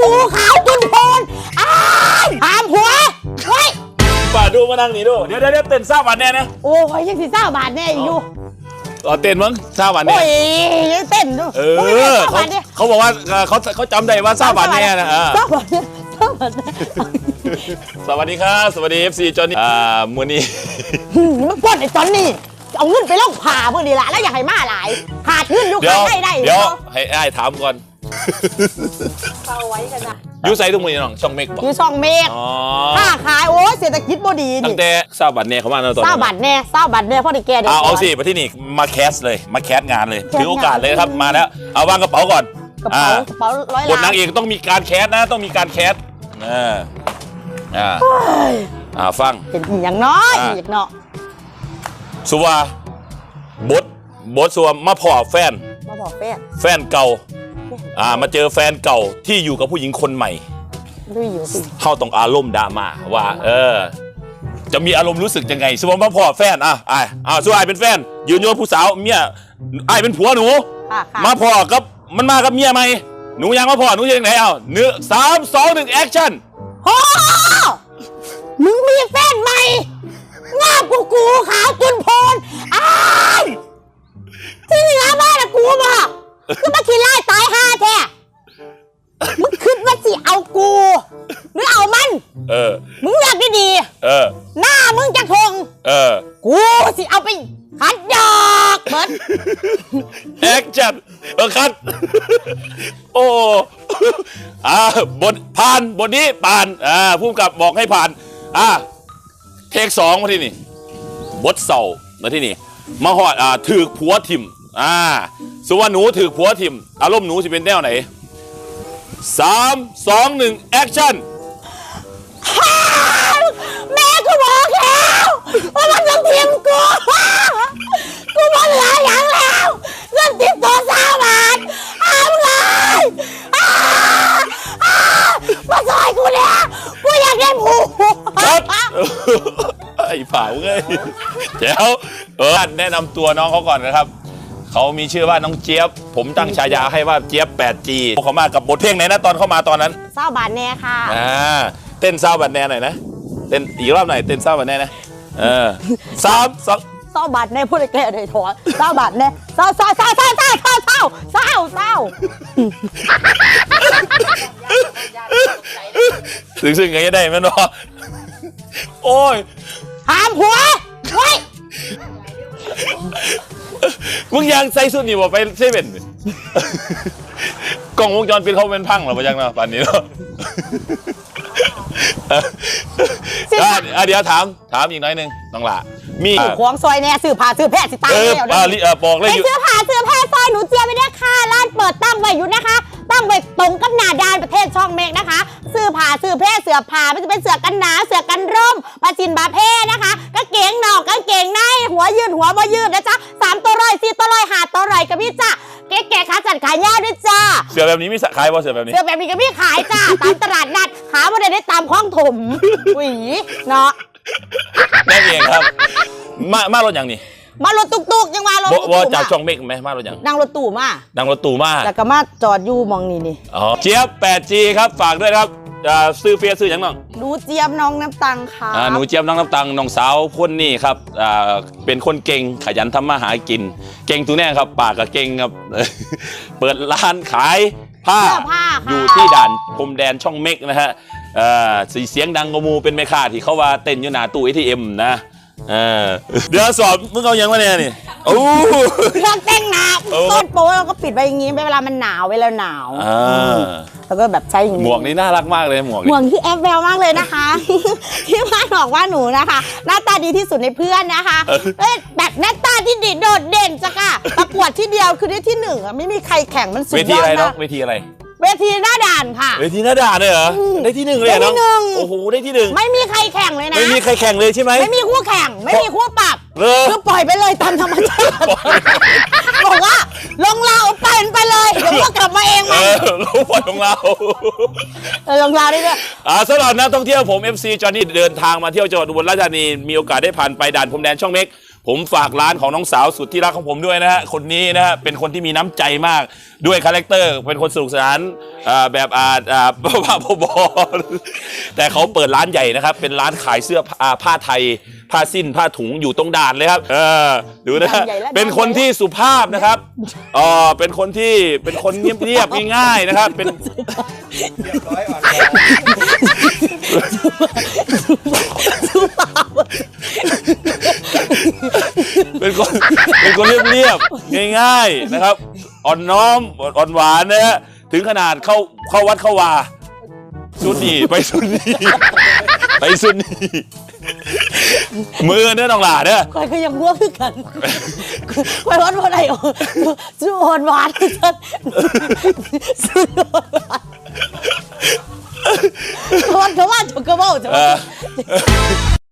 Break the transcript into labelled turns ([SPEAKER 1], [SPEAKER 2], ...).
[SPEAKER 1] กูขาวจุนโพนอ้ายหามหัวเฮ้ย
[SPEAKER 2] ป่าดูมานั่งนี่ดู เดี๋ยวเดี๋ยวเดี๋ยวเต้นซาบันแน่นะ
[SPEAKER 1] โอ้ยยังสิเศร้าบาทแน่อีกอยู่
[SPEAKER 2] อ๋อเต้นมั้งซาบัน
[SPEAKER 1] โอ้
[SPEAKER 2] แน่
[SPEAKER 1] ยยังเต้นดู
[SPEAKER 2] เอ
[SPEAKER 1] โยเศ
[SPEAKER 2] อ
[SPEAKER 1] ร้า
[SPEAKER 2] เขา
[SPEAKER 1] บาทเนี่ย
[SPEAKER 2] เขาบอกว่าเอ่อเขาเขาจำได้ว่าซาบันแน่นะอ่า
[SPEAKER 1] เศร้าบาทเนี่ยเศร้าบาทเนี่ย
[SPEAKER 2] สวัสดีครับ สวัสดี FC จอห์นนี่อ่ามือนี้
[SPEAKER 1] หืมมันปล้นไอ้จอนนี่เอาเงินไปลงผ่าเพื่อดีละแล้วอยากให้มาหลายขาดเงินอยู่
[SPEAKER 2] เดี๋ย
[SPEAKER 1] ขาวดได้ได้
[SPEAKER 2] เดี๋ยวให้ไอ้ายถามก่อน
[SPEAKER 1] เข้าไว้กันนะ
[SPEAKER 2] อยูไซทุกมือนี่น้องช่องเมกบอก
[SPEAKER 1] อยู่ช่องเมฆ
[SPEAKER 2] อ๋อ
[SPEAKER 1] ค้าขายโอ้ยเศรษฐกิจบ่ดี
[SPEAKER 2] ตั้
[SPEAKER 1] นี่
[SPEAKER 2] งแต่ซาบันแน่เขามาแล้วตอน
[SPEAKER 1] เศร้า
[SPEAKER 2] นั้น
[SPEAKER 1] บาทแน่เศร้าบาทแน่เพราะได้แกเด็ก
[SPEAKER 2] เอาเอาสิมาที่นี่มาแคสเลยมาแคสงานเลย
[SPEAKER 1] แคสงาน
[SPEAKER 2] ถือโอกาสเลยครับมาแล้วเอาวางกระเป๋าก่อน
[SPEAKER 1] กระเป๋า
[SPEAKER 2] อ่
[SPEAKER 1] กระเป๋าร้อย
[SPEAKER 2] บท
[SPEAKER 1] ล้าน
[SPEAKER 2] นางเอกต้องมีการแคสนะ ต้องมีการแคสอ่าอ่า
[SPEAKER 1] เฮ้ย
[SPEAKER 2] อ่าฟัง
[SPEAKER 1] เป็นอหย่างน้อย
[SPEAKER 2] อ่า
[SPEAKER 1] อีกเนาะ
[SPEAKER 2] สุวาบดบดสุวามาพอแฟน
[SPEAKER 1] มาบอกแฟน
[SPEAKER 2] แฟนเก่า อ่ามาเจอแฟนเก่าที่อยู่กับผู้หญิงคนใหม่
[SPEAKER 1] ดูอยู่สิ
[SPEAKER 2] เข้าต้องอารมณ์ดราม่าว่า เออ จะมีอารมณ์รู้สึกยังไงสมมติว่าพ่อแฟนอะอะอะส่วนไอ้ายเป็นแฟน ยืนโยนผู้สาวเมียไอ้ายเป็นผัวหนู
[SPEAKER 1] ค่ะค่ะ
[SPEAKER 2] มาพ่อกับมันมากับเมียไหมหนูยังมาพ่อหนูยังไหนเอาเนื้อสามสองหนึ่งแอคชั่น
[SPEAKER 1] โอ้มึงมีแฟนใหม่งาบกูกูขาวจุนโพนอ้ายที่เหลือบ้านอะกูบ่ก็มาขี้ไล่ มึงจะทง
[SPEAKER 2] เออ
[SPEAKER 1] กูสิเอาไปขัดดอกเบิด
[SPEAKER 2] แอคชั่นเออคัด โอ้อ่าบทผ่านบทนี้ผ่านอ่าผู้กำกับบอกให้ผ่าน อ่าเทคสองมาที่นี่บทเสามาที่นี่มาหอดอ่าถือผัวทิมอ่าสว่าหนูถือผัวทิมอารมณ์หนูสิเป็นแนวไหนสามสองหนึ่งแอคชั่น
[SPEAKER 1] มันต้องทีมกู กูบอกเหลืออย่างแล้วเงินติดตัวสามบาทห้ามเลยอ้าอ้ามาซอยกูเนี่ยกูอยากได้หมู
[SPEAKER 2] ครับไอ้ผาเว้ยเดี๋ยวเออแนะนำตัวน้องเขาก่อนนะครับ เขามีชื่อว่าน้องเจี๊ยบ ผมตั้งฉายาให้ว่าเจี๊ยบ 8G เขามากับบทเพลงไหนนะตอนเข้ามาตอนนั้น
[SPEAKER 1] เศร้าบาทแน่ค่ะ
[SPEAKER 2] อ่าเต้นเศร้าบันแน่หน่อยนะ เต้นอีกรอบหน่อยเต้นเศร้าบันแน่นะ เออสามสอง
[SPEAKER 1] เศร้าบาทแน่พูดได้แก่ได้ถอนเศร้าบาทแน่เศร้าเศร้าเศร้าเศร้าเศร้าเศร้าเศร้าเศร้าเศร้า
[SPEAKER 2] ซึ่งซึ่งไงจะได้แมันวะโอ้ย
[SPEAKER 1] หามหัวเฮ้ย
[SPEAKER 2] มึงยังใส่สุดนี่บ่ไปเซเว่นกล้องวงจรปิดเขาเป็นพังเหรอปะยังเนาะป่านนี้เนาะเอออะอะเดี๋ยวถามถามอีกหน้อยหนึงน้องหละมี
[SPEAKER 1] ควงซอยแน่ซื้อผ้าซื้อแพทย์สิตาย
[SPEAKER 2] เออ
[SPEAKER 1] แล้ว
[SPEAKER 2] อะ
[SPEAKER 1] นะ
[SPEAKER 2] ลิเออบอกเลย
[SPEAKER 1] ไป
[SPEAKER 2] อยู่
[SPEAKER 1] ซื้อผ้าซื้อแพทย์ซอยหนูเจียไปด้วยค่ะร้านเปิดตั้งไว้อยู่นะคะ ตั้งไว้ตรงกับหน้าดานประเทศช่องเมกนะคะ ซื้อผ้าซื้อแพทย์เสื้อผ้าไม่จะเป็นเสื้อกันหนาวเสื้อกันร่มปาจินบาเพ่นะคะกางเกงนอกกางเกงในหัวยืดหัวบ่ยืดนะจ๊ะสามตัวร้อยสี่ตัวร้อยห้าตัวร้อยกับพี่จ้า เก๋ๆขาจัดขายยาวด้วยจ้า
[SPEAKER 2] เสือแบบนี้มีขายป่ะเสือแบบนี้
[SPEAKER 1] เสื้อแบบนี้ก็มีขายจ้า ตามตลาดนัดหาไม่ได้ได้ตามคล้องถมหวีเนาะ
[SPEAKER 2] ได้เองครับ มามารถอย่างนี้
[SPEAKER 1] มารถตุกๆยังมารถ
[SPEAKER 2] บ่
[SPEAKER 1] ตุก
[SPEAKER 2] บ่
[SPEAKER 1] ๆ
[SPEAKER 2] จาก
[SPEAKER 1] มา
[SPEAKER 2] ช่องเมกไหมมารถอย่าง
[SPEAKER 1] นั่งรถตู้มา
[SPEAKER 2] ดังรถตู่มาก
[SPEAKER 1] แล้วก็มาจอดอยู่หมองนี่นี่
[SPEAKER 2] อ๋อเจี๊ยบ 8G ครับฝากด้วยนะครับ อ่าซื้อเฟียซื้ออย่างน้อง
[SPEAKER 1] หนูเจี๊ยบน้องน้ำตังค่ะ
[SPEAKER 2] อ่าหนูเจี๊ยบน้องน้ำตังน้องสาวคนนี่ครับอ่าเป็นคนเก่งขยันทำมาหากิน เก่งตัวแน่ครับ ปากกับเก่งครับ เปิดร้านขายผ้า
[SPEAKER 1] เสื้อผ้าค่ะ
[SPEAKER 2] อยู่ที่ด่านพรมแดนช่องเม็กนะฮะเอ่อสีเสียงดังกว่าหมูเป็นแม่ค้าที่เขาว่าเต้นอยู่หน้าตู้ ATM นะเออเดี๋ยวสอบมึงเอายังวะเนี่ยนี่โอ้
[SPEAKER 1] เครื่องแต่งหน้า
[SPEAKER 2] โอ้
[SPEAKER 1] ต้นโป๊เราก็ปิดไว้อย่างงี้เวลามันหนาวเวลาหนาว
[SPEAKER 2] อ่า
[SPEAKER 1] แล้วก็แบบใช้อย่าง
[SPEAKER 2] หมวกนี้น่ารักมากเลยหมวก
[SPEAKER 1] หม
[SPEAKER 2] นี้
[SPEAKER 1] วกที่แอปแววมากเลยนะคะ ที่บ้านบอกว่าหนูนะคะ หน้าตาดีที่สุดในเพื่อนนะคะเอ้ยแบบหน้าตาที่ดีโดดเด่นจ้ะค่ะ ประกวดที่เดียวคือได้ที่หนึ่งอะไม่มีใครแข่งมันสุด
[SPEAKER 2] เวยที
[SPEAKER 1] อ
[SPEAKER 2] อะ
[SPEAKER 1] ด
[SPEAKER 2] ไร
[SPEAKER 1] มา
[SPEAKER 2] เนาะ
[SPEAKER 1] ก
[SPEAKER 2] เวทีอะไร
[SPEAKER 1] เวทีหน้าด่านค่ะ
[SPEAKER 2] เวทีหน้าด่านเลยเหรอ ได้ที่หนึ่งเลยเหรอ
[SPEAKER 1] ได้ที่หนึ่ง
[SPEAKER 2] โอ้โห ได้ที่หนึ่ง
[SPEAKER 1] ไม่มีใครแข่งเลยนะ
[SPEAKER 2] ไม่มีใครแข่งเลยใช่ไหม
[SPEAKER 1] ไม่มีคู่แข่ง ไม่มีคู่ปรับ
[SPEAKER 2] เหรอ
[SPEAKER 1] คือปล่อยไปเลยตามธรรมชาติ บอกว่า ลงเราไปไปเลยเดี๋ยวก็กลับมาเอง
[SPEAKER 2] เอ
[SPEAKER 1] มัน
[SPEAKER 2] อรู้ผลของเรา
[SPEAKER 1] เออลงเราได้ด้วย
[SPEAKER 2] อ่าสำหรับนักท่องเที่ยวผม FC จอห์นนี่เดินทางมาเที่ยวจังหวัดอุบลราชธานีมีโอกาสได้ผ่านไปด่านพรมแดนช่องเม็ก ผมฝากร้านของน้องสาวสุดที่รักของผมด้วยนะฮะคนนี้นะฮะเป็นคนที่มีน้ำใจมากด้วยคาแรคเตอร์ เป็นคนสนุกสนานอ่าแบบอาอ่าบ้าๆบอๆแต่เขาเปิดร้านใหญ่นะครับ เป็นร้านขายเสื้อผ้าผ้าไทย ผ้าสิ้นผ้าถุงอยู่ตรงด่านเลยครับเออดูนะฮะ
[SPEAKER 1] ด่านใหญ่และ
[SPEAKER 2] เป็นคนที่สุภาพนะครับอ๋อเป็นคนที่เป็นคนเงียบๆง่ายๆนะครับเป็น
[SPEAKER 3] ร้อยอ่อน
[SPEAKER 2] เป็นคน เป็นคนเรียบๆง่ายๆนะครับ อ่อนน้อมอ่อนหวานนะฮะถึงขนาดเข้าเข้าวัดเข้าวาสุนีไปสุนีไปสุนีมือเนี่ยต้องหลาเด้อ
[SPEAKER 1] คอยก็ยังง่วงคือกันคอยวันวันไหนสู้หอนหวานฉันสู้หอนหวานวันเขาว่าจกกระเบ้าจะ
[SPEAKER 2] เอ
[SPEAKER 1] ว่า
[SPEAKER 2] อ